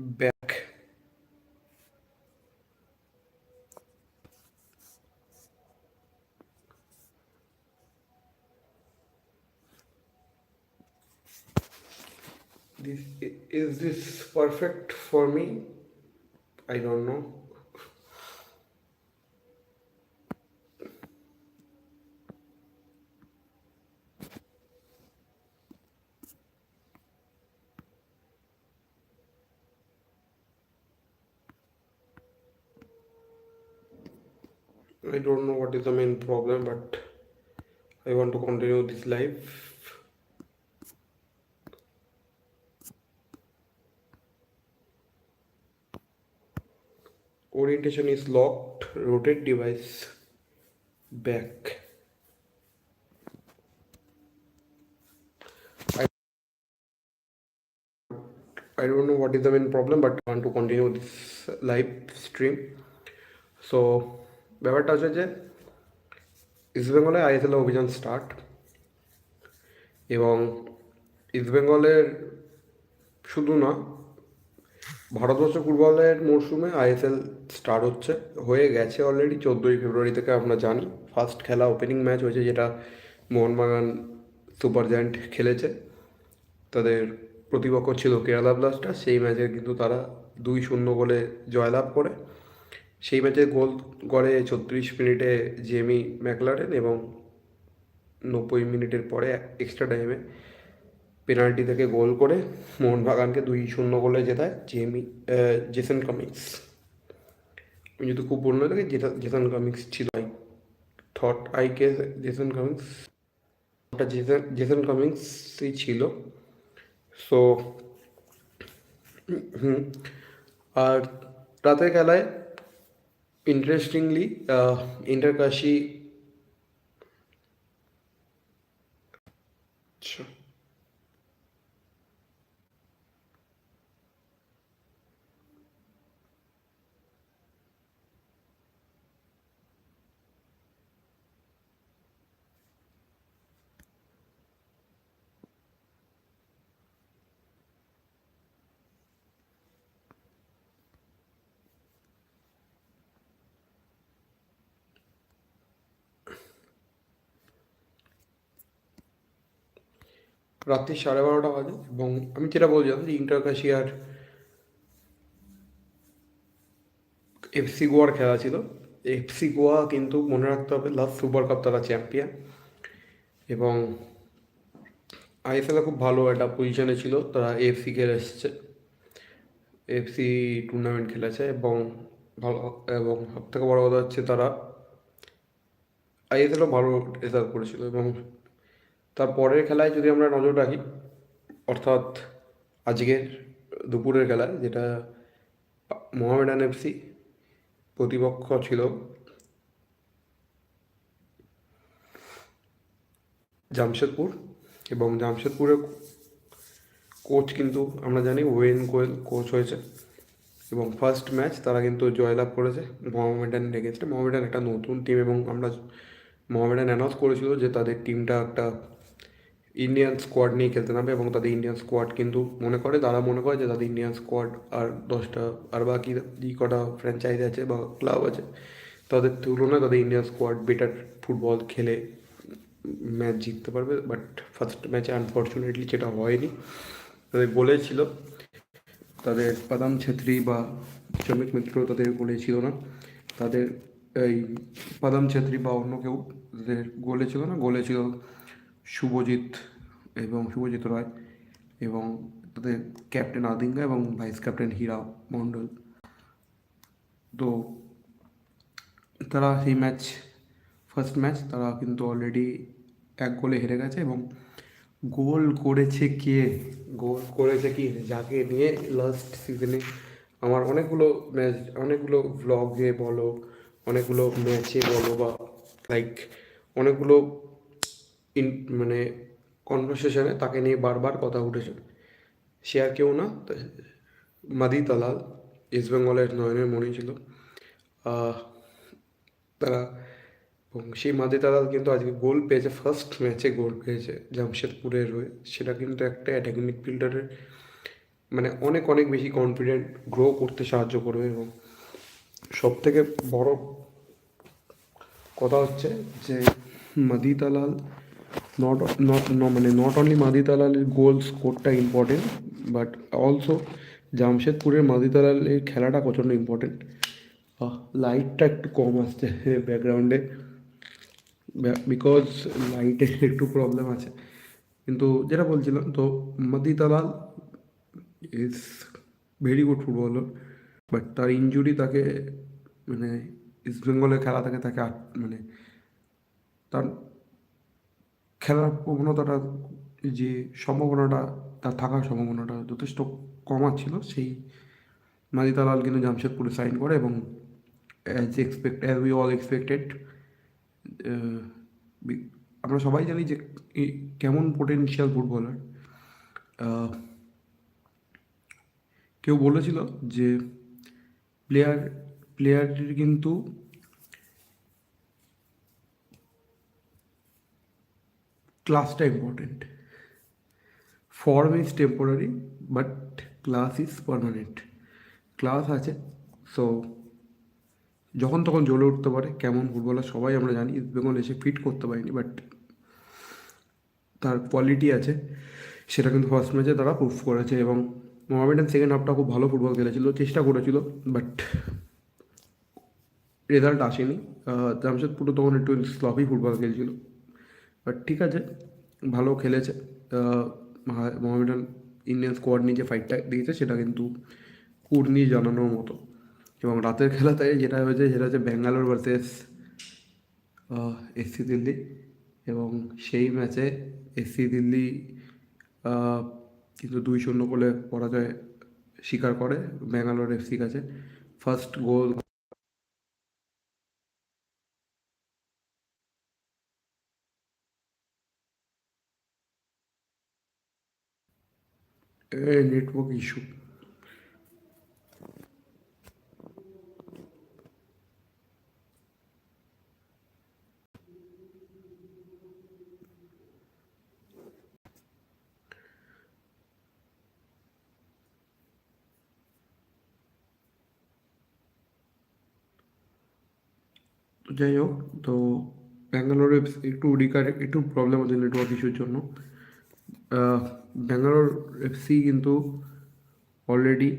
back. This is this perfect for me? I don't know. I don't know what is the main problem, but I want to continue this live. Orientation is locked. Rotate device back. I, I don't know what is the main problem, but I want to continue this live stream. So ব্যাপারটা হচ্ছে যে ইস্টবেঙ্গলে ISL অভিযান start এবং ইস্টবেঙ্গলের শুধু না, ভারতবর্ষ ফুটবলের মরশুমে আইএসএল স্টার্ট হচ্ছে। হয়ে গেছে অলরেডি চোদ্দোই ফেব্রুয়ারি থেকে আমরা জানি। ফার্স্ট খেলা ওপেনিং ম্যাচ হয়েছে যেটা মোহনবাগান সুপার জায়ান্ট খেলেছে। তাদের প্রতিপক্ষ ছিল কেরালা ব্লাস্টার সেই ম্যাচে কিন্তু তারা দুই শূন্য গোলে জয়লাভ করে। সেই ম্যাচে গোল করে ছত্রিশ মিনিটে জেমি ম্যাকলারেন এবং নব্বই মিনিটের পরে এক্সট্রা টাইমে পেনাল্টি থেকে গোল করে মোহনবাগানকে দুই শূন্য গোলে জেতায় জেমি জেসন কামিংস। আমি যদি খুব পূর্ণ থাকে জেসন কামিংস ছিল থট আই কে জেসন কামিংস, ওটা জেসন জেসন কামিংসই ছিল। সো হুম, আর রাতের খেলায় इंटरेस्टिंगली इंटरकाशी uh, রাত্রি সাড়ে বারোটা বাজে এবং আমি যেটা বলছিলাম যে ইন্টারকাশি আর এফসি গোয়ার খেলা ছিল। এফসি গোয়া কিন্তু মনে রাখতে হবে লাস্ট সুপার কাপ তারা চ্যাম্পিয়ন এবং আইএসএলে খুব ভালো একটা পজিশনে ছিল। তারা এফসি খেলে এসেছে। এফসি টুর্নামেন্ট খেলেছে এবং ভালো এবং সব থেকে বড় কথা হচ্ছে তারা আইএসএলও ভালো রেজাল্ট করেছিল এবং তার পরের খেলায় যদি আমরা নজর রাখি, অর্থাৎ আজকের দুপুরের খেলায়, যেটা মোহামেডান এফসি প্রতিপক্ষ ছিল জামশেদপুর। এবং জামশেদপুরের কোচ কিন্তু আমরা জানি, ওয়েন কোয়েল কোচ হয়েছে। এবং ফার্স্ট ম্যাচ তারা কিন্তু জয়লাভ করেছে, মোহামেডান এগেনস্টে মোহামেডান একটা নতুন টিম এবং আমরা মোহামেডান অ্যানাউন্স করেছিল যে তাদের টিমটা একটা ইন্ডিয়ান স্কোয়াড নিয়ে খেলতে নামবে এবং তাদের ইন্ডিয়ান স্কোয়াড কিন্তু মনে করে, তারা মনে করে যে তাদের ইন্ডিয়ান স্কোয়াড আর দশটা, আর বাকি যে কটা ফ্র্যাঞ্চাইজি আছে বা ক্লাব আছে, তাদের তুলনায় তাদের ইন্ডিয়ান স্কোয়াড বেটার ফুটবল খেলে ম্যাচ জিততে পারবে। বাট ফার্স্ট ম্যাচে আনফর্চুনেটলি যেটা হয়নি। তাদের গোলে ছিল তাদের পাদাম ছেত্রী বা শ্রমিক মিত্র তাদের গোলে ছিল না, তাদের এই পাদাম ছেত্রী বা অন্য কেউ তাদের গোলে ছিল না গোলে ছিল শুভজিৎ এবং শুভজিৎ রয় এবং তাদের ক্যাপ্টেন আদিঙ্গা এবং ভাইস ক্যাপ্টেন হীরা মণ্ডল। তো তারা সেই ম্যাচ, ফার্স্ট ম্যাচ, তারা কিন্তু অলরেডি এক গোলে হেরে গেছে এবং গোল করেছে কে? গোল করেছে কি? যাকে নিয়ে লাস্ট সিজনে আমার অনেকগুলো ম্যাচ, অনেকগুলো ভ্লগে বলো, অনেকগুলো ম্যাচে বলো বা লাইক অনেকগুলো ইন মানে কনভারসেশনে তাকে নিয়ে বারবার কথা উঠেছে সে আর কেউ না মাদি তালাল ইস্ট বেঙ্গলের নয়নের মনে ছিল। তারা, এবং সেই মাদি তালাল কিন্তু আজকে গোল পেয়েছে ফার্স্ট ম্যাচে গোল পেয়েছে জামশেদপুরের হয়ে। সেটা কিন্তু একটা অ্যাটাকিং মিডফিল্ডারের মানে অনেক অনেক বেশি কনফিডেন্ট গ্রো করতে সাহায্য করবে। এবং সব থেকে বড় কথা হচ্ছে যে মাদি তালাল নট নট মানে নট অনলি মাদি তালালের গোল স্কোরটা ইম্পর্টেন্ট বাট অলসো জামশেদপুরের মাদি তালালের খেলাটা প্রচণ্ড ইম্পর্টেন্ট লাইটটা একটু কম আসছে ব্যাকগ্রাউন্ডে বিকজ লাইটের একটু প্রবলেম আছে। কিন্তু যেটা বলছিলাম, তো Madih Talal is very good footballer but তার ইঞ্জুরি তাকে মানে ইস্ট বেঙ্গলের খেলা থেকে তাকে মানে তার খেলার প্রবণতাটা যে সম্ভাবনাটা, তার থাকার সম্ভাবনাটা যথেষ্ট কমাচ্ছিল সেই মাদি তালাল কিন্তু জামশেদপুরে সাইন করে এবং as expect as we all expected আমরা সবাই জানি যে কেমন পোটেনশিয়াল ফুটবলার কেউ বলেছিল যে প্লেয়ার প্লেয়ারটির কিন্তু ক্লাসটা important form is temporary but class is permanent class আছে সো যখন তখন জ্বলে উঠতে পারে, কেমন ফুটবলার সবাই আমরা জানি ইস্ট বেঙ্গল এসে ফিট করতে পারিনি বাট তার কোয়ালিটি আছে, সেটা কিন্তু ফার্স্ট ম্যাচে তারা প্রুফ করেছে, এবং মোহামেডান সেকেন্ড হাফটা খুব ভালো ফুটবল খেলেছিল, চেষ্টা করেছিল বাট রেজাল্ট আসেনি। জামশেদপুরও তখন একটু স্লপি ফুটবল খেলছিল। বাট ঠিক আছে, ভালো খেলেছে। মোহামেডান ইন্ডিয়ান স্কোয়াড নিয়ে যে ফাইটটা দিয়েছে, সেটা কিন্তু কুর্নি জানানোর মতো। এবং রাতের খেলাতে যেটা হয়েছে, সেটা হচ্ছে ব্যাঙ্গালোর ভার্সেস এসসি দিল্লি। এবং সেই ম্যাচে এসসি দিল্লি কিন্তু দুই শূন্য গোলে পরাজয় স্বীকার করে ব্যাঙ্গালোর এফসির কাছে। ফার্স্ট গোল নেটওয়ার্ক ইস্যু যাই হোক তো ব্যাঙ্গালোরে একটু রিকার একটু প্রবলেম আছে নেটওয়ার্ক ইস্যুর জন্য। ব্যাঙ্গালোর এফসি কিন্তু অলরেডি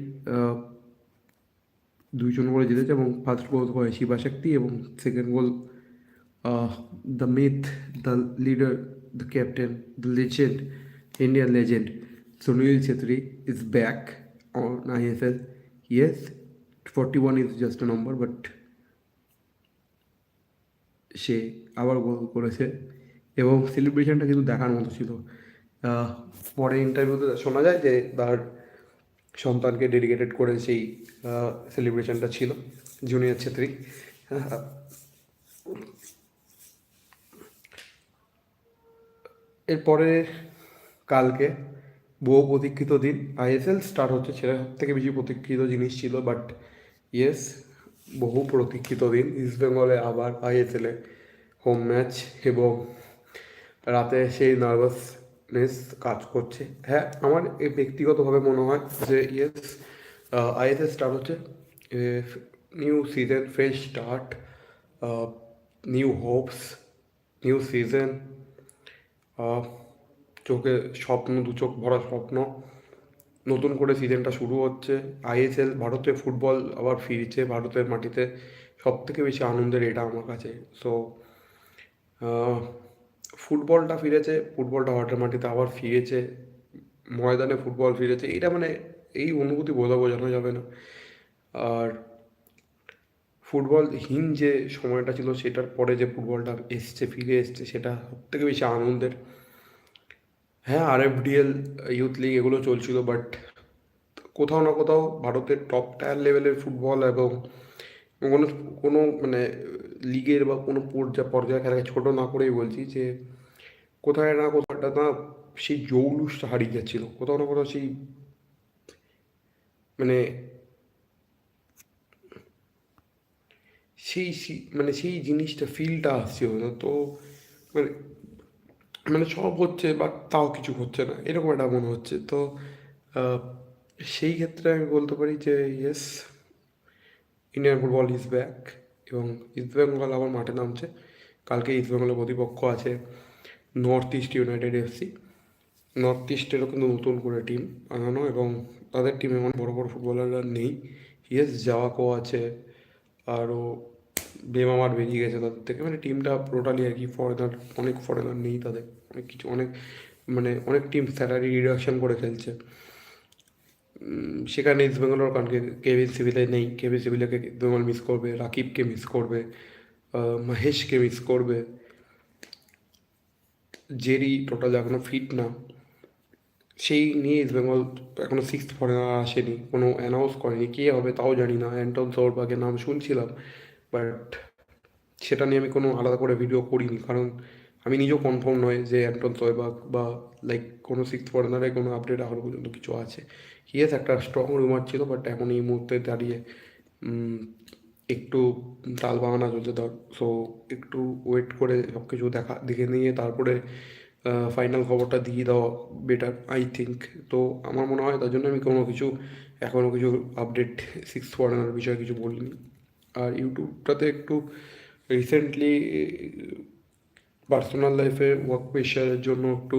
দুই শূন্য করে জিতেছে এবং ফার্স্ট গোল করে শিবা শক্তি এবং second goal the myth the leader the captain the legend Indian legend Sunil Chhetri is back on ISL yes forty one is just number but সে আবার গোল করেছে এবং সেলিব্রেশনটা কিন্তু দেখার মতো ছিল। পরে ইন্টারভিউতে শোনা যায় যে তার সন্তানকে ডেডিকেটেড করে সেই সেলিব্রেশনটা ছিল জুনিয়র ছেত্রী এরপরে কালকে বহু প্রতীক্ষিত দিন আইএসএল স্টার্ট হচ্ছে, সেটা সব থেকে বেশি প্রতীক্ষিত জিনিস ছিল বাট ইয়েস বহু প্রতীক্ষিত দিন ইস্ট বেঙ্গলে আবার আইএসএলে হোম ম্যাচ এবং রাতে সেই নার্ভাসনেস কাজ করছে। হ্যাঁ আমার এ ব্যক্তিগতভাবে মনে হয় যে ইয়েস আইএসএস স্টার্ট হচ্ছে। New season fresh start new hopes new season চোখে স্বপ্ন, দু চোখ ভরা স্বপ্ন। নতুন করে সিজনটা শুরু হচ্ছে। আইএসএল ভারতে ফুটবল আবার ফিরছে ভারতের মাটিতে। সব থেকে বেশি আনন্দের এটা আমার কাছে। সো ফুটবলটা ফিরেছে, ফুটবলটা ভারতের মাটিতে আবার ফিরেছে, ময়দানে ফুটবল ফিরেছে এটা মানে এই অনুভূতি বোঝা বোঝানো যাবে না। আর ফুটবলহীন যে সময়টা ছিল, সেটার পরে যে ফুটবলটা এসছে, ফিরে এসছে, সেটা সব থেকে বেশি আনন্দের। হ্যাঁ R F DL youth league এগুলো চলছিল, বাট কোথাও না কোথাও ভারতের টপ টায়ার লেভেলের ফুটবল এবং কোনো কোনো মানে লিগের বা কোনো পর্যায়ে পর্যায়ে খেলাকে ছোটো না করেই বলছি যে কোথায় না কোথাও একটা না সেই জৌলুসটা হারিয়ে যাচ্ছিল। কোথাও না কোথাও সেই মানে সেই মানে সেই জিনিসটা ফিলটা আসছিল না তো মানে মানে সব হচ্ছে বা তাও কিছু হচ্ছে না, এরকম একটা মনে হচ্ছে। তো সেই ক্ষেত্রে আমি বলতে পারি যে yes Indian football is back এবং ইস্ট বেঙ্গল আবার মাঠে নামছে। কালকে ইস্ট বেঙ্গলের প্রতিপক্ষ আছে north east United FC north ইস্টেরও কিন্তু নতুন করে টিম আনানো এবং তাদের টিমে এমন বড় বড় ফুটবলাররা নেই। ইয়েস জাওয়াকো আছে, আরও বেমামার বেরিয়ে গেছে তাদের থেকে। মানে টিমটা টোটালি আর কি ফরেনার অনেক ফরেনার নেই তাদের। অনেক কিছু, অনেক মানে অনেক টিম স্যালারি রিডাকশন করে খেলছে সেখানে ইস্ট বেঙ্গলের কারণ কেভিন সিভিলে নেই। কেভিন সিভিলেকে বেঙ্গল মিস করবে, রাকিবকে মিস করবে মহেশকে মিস করবে। জেরি টোটাল এখনও ফিট না। সেই নিয়ে ইস্ট বেঙ্গল এখনও সিক্স ফরেনার আসেনি। কোনো অ্যানাউন্স করেনি। কে হবে তাও জানি না। অ্যান্টন সৌরবাগের নাম শুনছিলাম বাট সেটা নিয়ে আমি কোনো আলাদা করে ভিডিও করিনি। কারণ আমি নিজেও কনফার্ম নয় যে অ্যান্টন সৌরবাগ বা লাইক কোনো সিক্স ফরেনারে কোনো আপডেট এখনও পর্যন্ত কিছু আছে। ইয়েস একটা স্ট্রং রুমার ছিল বাট এখন এই মুহূর্তে দাঁড়িয়ে একটু তাল বাহানা চলছে ধর। সো একটু ওয়েট করে সব কিছু দেখা, দেখে নিয়ে তারপরে ফাইনাল খবরটা দিয়ে দেওয়া বেটার আই থিঙ্ক তো আমার মনে হয় তার জন্য আমি কোনো কিছু এখনও কিছু আপডেট সিক্স ফরেনার বিষয়ে কিছু বলিনি। আর ইউটিউবটাতে একটু রিসেন্টলি পার্সোনাল লাইফে ওয়ার্ক প্রেশারের জন্য একটু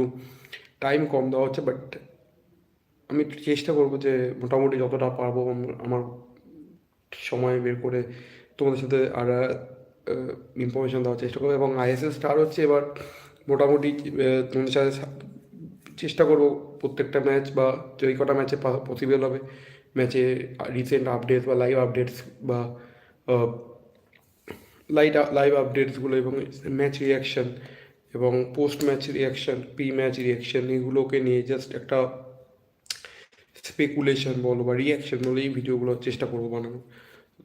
টাইম কম দেওয়া হচ্ছে বাট আমি চেষ্টা করব যে মোটামুটি যতটা পারব আমার সময় বের করে তোমাদের সাথে আর ইনফরমেশন দেওয়ার চেষ্টা করব। এবং আইএসএল স্টার হচ্ছে এবার মোটামুটি তোমাদের সাথে চেষ্টা করব প্রত্যেকটা ম্যাচ বা যেই কটা ম্যাচে পসিবল হবে। ম্যাচে রিসেন্ট আপডেটস বা লাইভ আপডেটস বা লাইট লাইভ আপডেটসগুলো এবং ম্যাচ রিয়াকশন এবং post match reaction pre match reaction এগুলোকে নিয়ে জাস্ট একটা স্পেকুলেশন বলো বা রিয়াকশন বলো এই ভিডিওগুলো চেষ্টা করব বানানো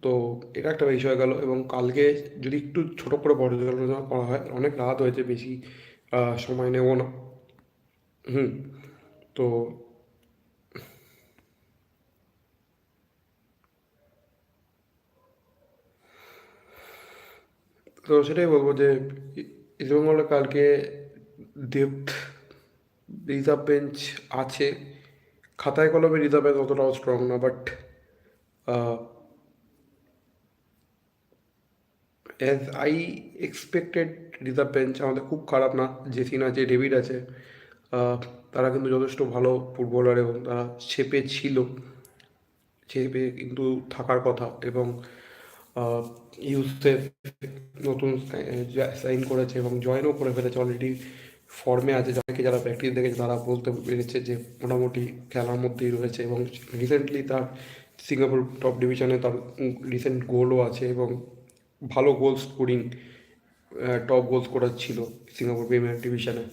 তো এটা একটা বিষয় গেল এবং কালকে যদি একটু ছোটো করে পর্যালোচনা করা হয়, অনেক রাত হয়েছে বেশি সময় নেব না। হুম, তো তো সেটাই বলব যে ইস্টবেঙ্গলে কালকে ডেপথ রিজার্ভ বেঞ্চ আছে। খাতায় কলমে রিজার্ভ বেঞ্চ অতটাও স্ট্রং না but as I expected reserve bench আমাদের খুব খারাপ না। জেসিন আছে, ডেভিড আছে তারা কিন্তু যথেষ্ট ভালো ফুটবলার এবং তারা শেপে ছিল। শেপে কিন্তু থাকার কথা এবং ইউসেফ নতুন সাইন করেছে এবং জয়েনও করে ফেলেছে অলরেডি ফর্মে আছে। যাদেরকে যারা প্র্যাকটিস দেখেছে তারা বলতে পেরেছে যে মোটামুটি খেলার মধ্যেই রয়েছে এবং রিসেন্টলি তার সিঙ্গাপুর টপ ডিভিশনে তার রিসেন্ট গোলও আছে এবং ভালো goal scoring top goal scorer ছিল সিঙ্গাপুর প্রিমিয়ার ডিভিশনে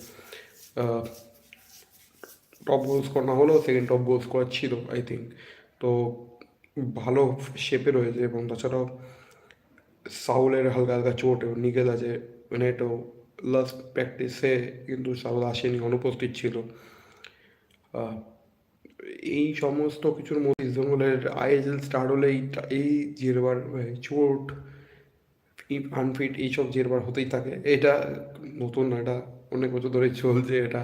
টপ গোল স্কোর না হলেও সেকেন্ড টপ গোল স্কোর ছিল আই থিঙ্ক তো ভালো শেপে রয়েছে এবং তাছাড়াও সাউলের হালকা হালকা চোট এবং নিকেল আছে মানে তো লাস্ট প্র্যাকটিসে কিন্তু সাউল আসেনি, অনুপস্থিত ছিল। এই সমস্ত কিছুর মধ্যে ইস্টবেঙ্গলের আইএসএল স্টার্ট হলে এই জেরবার চোট আনফিট এইসব জেরবার হতেই থাকে। এটা নতুন এটা অনেক বছর ধরে চলছে এটা।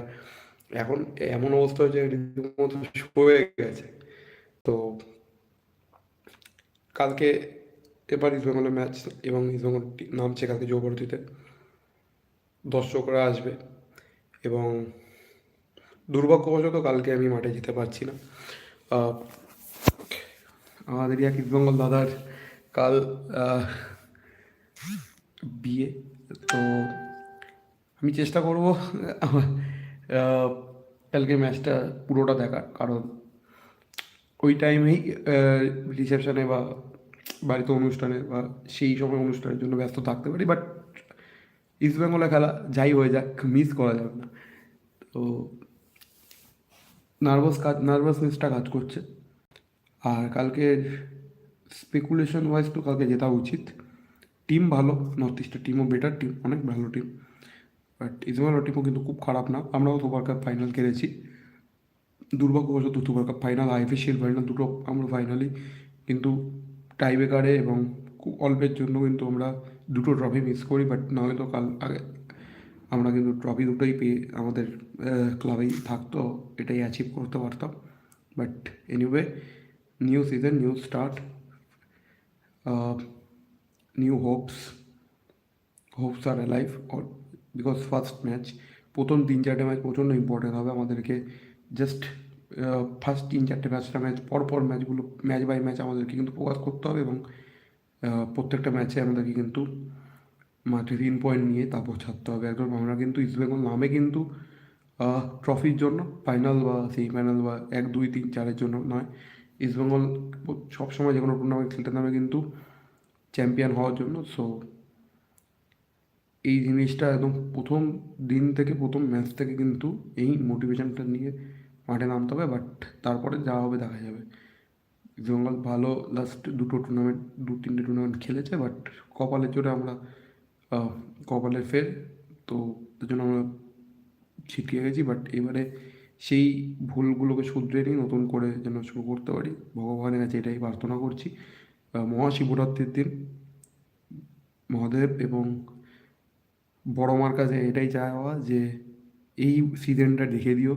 এখন এমন অবস্থা হয়েছে, রীতিমতো হয়ে গেছে। তো কালকে এবার ইস্টবেঙ্গলের ম্যাচ এবং ইস্টবেঙ্গল টি- নামছে কালকে যুবভারতীতে দর্শকরা আসবে এবং দুর্ভাগ্যবশত কালকে আমি মাঠে যেতে পারছি না। আমাদের এক ইস্টবেঙ্গল দাদার কাল বিয়ে। তো আমি চেষ্টা করব কালকে ম্যাচটা পুরোটা দেখার। কারণ ওই টাইমেই রিসেপশনে বা বাড়িতে অনুষ্ঠানে বা সেই সময় অনুষ্ঠানের জন্য ব্যস্ত থাকতে পারি বাট ইস্ট বেঙ্গলে খেলা যাই হয়ে যাক মিস করা যাবে না। তো নার্ভাস কাজ নার্ভাসনেসটা কাজ করছে। আর কালকে স্পেকুলেশন ওয়াইজ তো কালকে জেতা উচিত। টিম ভালো নর্থ ইস্টের টিমও বেটার টিম অনেক ভালো টিম বাট ইসমাইল টিমও কিন্তু খুব খারাপ না। আমরাও সুপার কাপ ফাইনাল খেলেছি। দুর্ভাগ্যবশত কাপ ফাইনাল আইপিএল ফাইনাল দুটো আমরা ফাইনালি কিন্তু টাইব্রেকারে এবং খুব অল্পের জন্য কিন্তু আমরা দুটো ট্রফি মিস করি বাট নাহলে তো কাল আগে আমরা কিন্তু ট্রফি দুটোই পেয়ে আমাদের ক্লাবেই থাকতো এটাই অ্যাচিভ করতে পারতাম But anyway, new season, new start new new hopes. আর alive or because first match প্রথম তিন চারটে ম্যাচ প্রচণ্ড ইম্পর্টেন্ট হবে আমাদেরকে জাস্ট ফার্স্ট তিন চারটে ম্যাচটা ম্যাচ পর পর ম্যাচগুলো ম্যাচ বাই ম্যাচ আমাদেরকে কিন্তু ফোকাস করতে হবে এবং প্রত্যেকটা ম্যাচে আমাদেরকে কিন্তু মাঠে তিন পয়েন্ট নিয়ে তারপর ছাড়তে হবে। একদম আমরা কিন্তু ইস্টবেঙ্গল নামে কিন্তু ট্রফির জন্য ফাইনাল বা সেমিফাইনাল বা এক, দুই, তিন, চারের জন্য নয়। ইস্টবেঙ্গল সবসময় যে কোনো টুর্নামেন্ট খেলতে নামে কিন্তু চ্যাম্পিয়ন হওয়ার জন্য সো এই জিনিসটা একদম প্রথম দিন থেকে, প্রথম ম্যাচ থেকে কিন্তু এই মোটিভেশনটা নিয়ে মাঠে নামতে হবে বাট তারপরে যা হবে দেখা যাবে। ইস্টবেঙ্গল ভালো লাস্ট দুটো টুর্নামেন্ট দু তিনটে টুর্নামেন্ট খেলেছে বাট কপালের জোরে আমরা কপালে ফের, তো তার জন্য আমরা ছিটকে গেছি বাট এবারে সেই ভুলগুলোকে শুধরে নিয়ে নতুন করে যেন শুরু করতে পারি। ভগবানের কাছে এটাই প্রার্থনা করছি। মহাশিবরাত্রির দিন মহাদেব এবং বড় মার কাছে এটাই চাওয়া যে এই সিজনটা দেখে দিও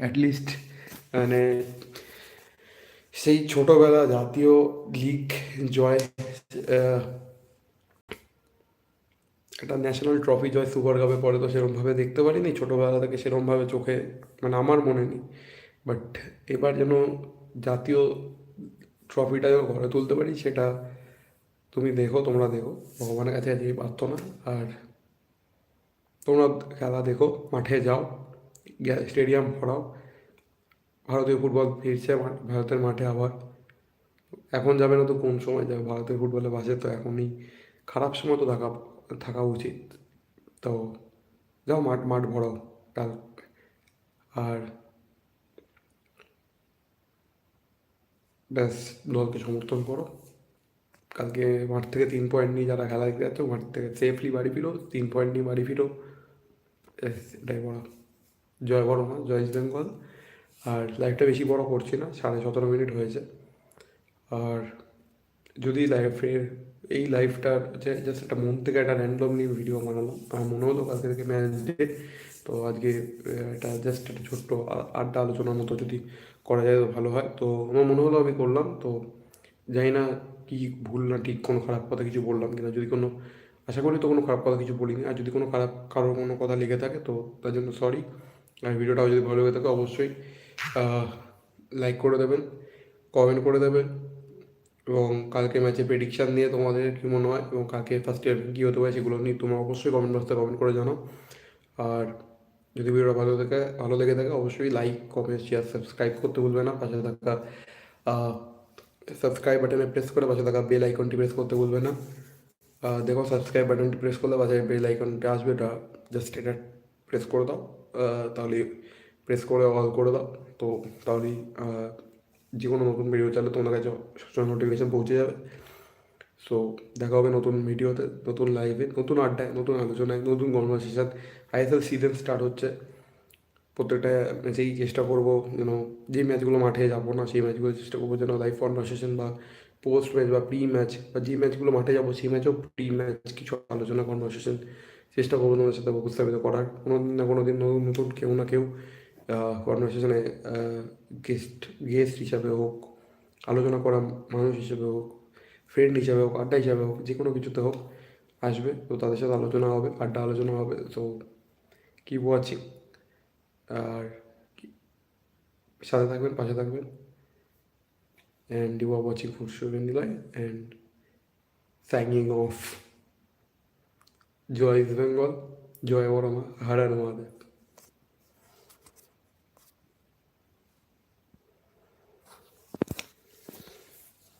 অ্যাটলিস্ট মানে সেই ছোটোবেলা জাতীয় লিগ জয় একটা ন্যাশনাল ট্রফি জয় সুপার কাপে পরে তো সেরকমভাবে দেখতে পারিনি, ছোটোবেলা থেকে সেরকমভাবে চোখে মানে আমার মনে নেই বাট এবার যেন জাতীয় ট্রফিটা যেন ঘরে তুলতে পারি, সেটা তুমি দেখো, তোমরা দেখো, ভগবানের কাছে এই প্রার্থনা, আর তোমরা খেলা দেখো, মাঠে যাও স্টেডিয়াম ভরাও ভারতীয় ফুটবল ফিরছে ভারতের মাঠে আবার। এখন যাবে না তো কোন সময় যাবে? ভারতের ফুটবলে বাসে তো এখনই খারাপ সময় তো থাকা থাকা উচিত। তো যাও মাঠ মাঠ ভরাও কাল। আর ব্যাস, দলকে সমর্থন করো। কালকে মাঠ থেকে তিন পয়েন্ট নিয়ে যারা খেলা দেখতে যাচ্ছ, মাঠ থেকে সেফলি বাড়ি ফিরো, তিন পয়েন্ট নিয়ে বাড়ি ফিরো। এটাই বড়। জয় বড় মা জয় ইস্ট বেঙ্গল। আর লাইভটা বেশি বড় করছি না, সাড়ে সতেরো মিনিট হয়েছে। আর যদি লাইফের এই লাইফটার যে জাস্ট একটা মন থেকে একটা র্যান্ডম নিয়ে ভিডিও বানালাম, আমার মনে হলো কালকে থেকে ম্যাচ ডে তো আজকে এটা জাস্ট একটা ছোট্ট আড্ডা আলোচনার মতো যদি করা যায় তো ভালো হয়। তো আমার মনে হলো আমি করলাম, তো জানি না কি ভুল না ঠিক, কোনো খারাপ কথা কিছু বললাম কিনা। যদি কোনো আশা করি তো কোনো খারাপ কথা কিছু বলিনি। আর যদি কোনো খারাপ, কারোর কোনো কথা লেগে থাকে তো তার জন্য সরি আর ভিডিওটাও যদি ভালো লেগে থাকে অবশ্যই লাইক করে দেবেন কমেন্ট করে দেবেন। এবং কালকে ম্যাচে প্রেডিকশান নিয়ে তোমাদের কী মনে হয় এবং কালকে ফার্স্ট ইয়ার কী হতে পারে সেগুলো নিয়ে তোমরা অবশ্যই কমেন্ট বক্সে কমেন্ট করে জানাও আর যদি ভিডিওটা ভালো থাকে, ভালো লেগে থাকে অবশ্যই লাইক কমেন্ট শেয়ার সাবস্ক্রাইব করতে ভুলবে না। পাশে থাকা সাবস্ক্রাইব বাটনে প্রেস করে পাশে থাকা বেল আইকনটি প্রেস করতে ভুলবে না। দেখো সাবস্ক্রাইব বাটনটি প্রেস করলে বাজারে বেল আইকনটা আসবে এটা জাস্ট এটা প্রেস করে দাও। তাহলে প্রেস করে অল করে দাও। তো তাহলেই আহ, যে কোনো নতুন ভিডিও চাইলে তোমার কাছে সবসময় নোটিফিকেশান পৌঁছে যাবে। সো দেখা হবে নতুন ভিডিওতে নতুন লাইভে নতুন আড্ডায় নতুন আলোচনায় নতুন কনভারসেশন আইএসএল সিজন স্টার্ট হচ্ছে। প্রত্যেকটা ম্যাচেই চেষ্টা করব যেন যে ম্যাচগুলো মাঠে যাব না সেই ম্যাচগুলো চেষ্টা করব যেন লাইভ কনভারসেশন বা পোস্ট ম্যাচ বা প্রি ম্যাচ বা যে ম্যাচগুলো মাঠে যাব, সেই ম্যাচও প্রি ম্যাচ কিছু আলোচনা কনভারসেশন চেষ্টা করব তোমাদের সাথে উপস্থাপিত করার। কোনো দিন না কোনো দিন নতুন নতুন কেউ না কেউ কনভারসেশনে গেস্ট গেস্ট হিসাবে হোক, আলোচনা করা মানুষ হিসেবে হোক ফ্রেন্ড হিসাবে হোক, আড্ডা হিসাবে হোক, যে কোনো কিছুতে হোক, আসবে। তো তাদের সাথে আলোচনা হবে, আড্ডা আলোচনা হবে। তো কিপ ওয়াচিং আর সাথে থাকবেন, পাশে থাকবেন। and you are watching for sure Vanilla and signing off. Joy is Bengal, Joy Varama, Harar Mahadev.